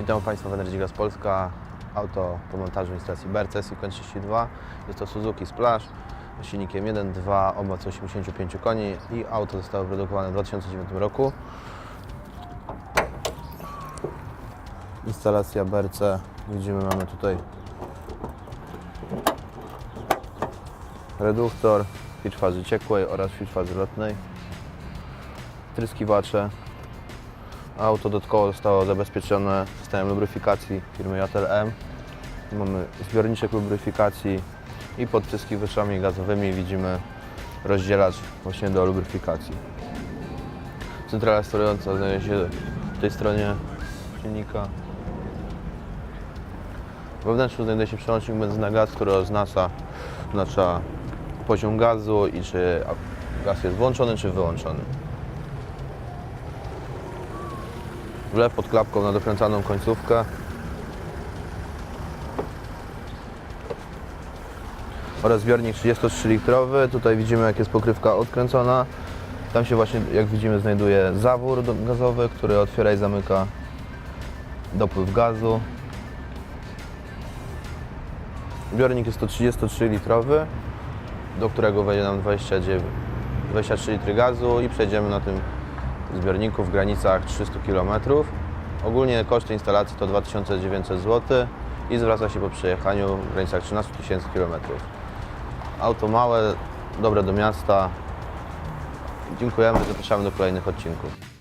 Witam Państwa w Energy Gas Polska. Auto po montażu instalacji BRC Sequence 32. Jest to Suzuki Splash z silnikiem 1.2 o mocy 85 koni i auto zostało produkowane w 2009 roku. Instalacja BRC. Widzimy, mamy tutaj reduktor, filtr fazy ciekłej oraz filtr fazy lotnej, tryskiwacze, Auto dodatkowo zostało zabezpieczone systemem lubryfikacji firmy JLM. Mamy zbiorniczek lubryfikacji i pod tryskiwaczami gazowymi widzimy rozdzielacz właśnie do lubryfikacji. Centrala sterująca znajduje się po tej stronie silnika. We wnętrzu znajduje się przełącznik benzyna gaz, który oznacza, oznacza poziom gazu i czy gaz jest włączony czy wyłączony. Wlew pod klapką na dokręcaną końcówkę. Oraz zbiornik 33-litrowy. Tutaj widzimy jak jest pokrywka odkręcona. Tam się właśnie, jak widzimy, znajduje zawór gazowy, który otwiera i zamyka dopływ gazu. Zbiornik jest to 33-litrowy, do którego wejdzie nam 29, 23 litry gazu i przejdziemy na tym zbiorniku w granicach 300 km. Ogólnie koszt instalacji to 2900 zł i zwraca się po przejechaniu w granicach 13 000 km. Auto małe, dobre do miasta. Dziękujemy, zapraszamy do kolejnych odcinków.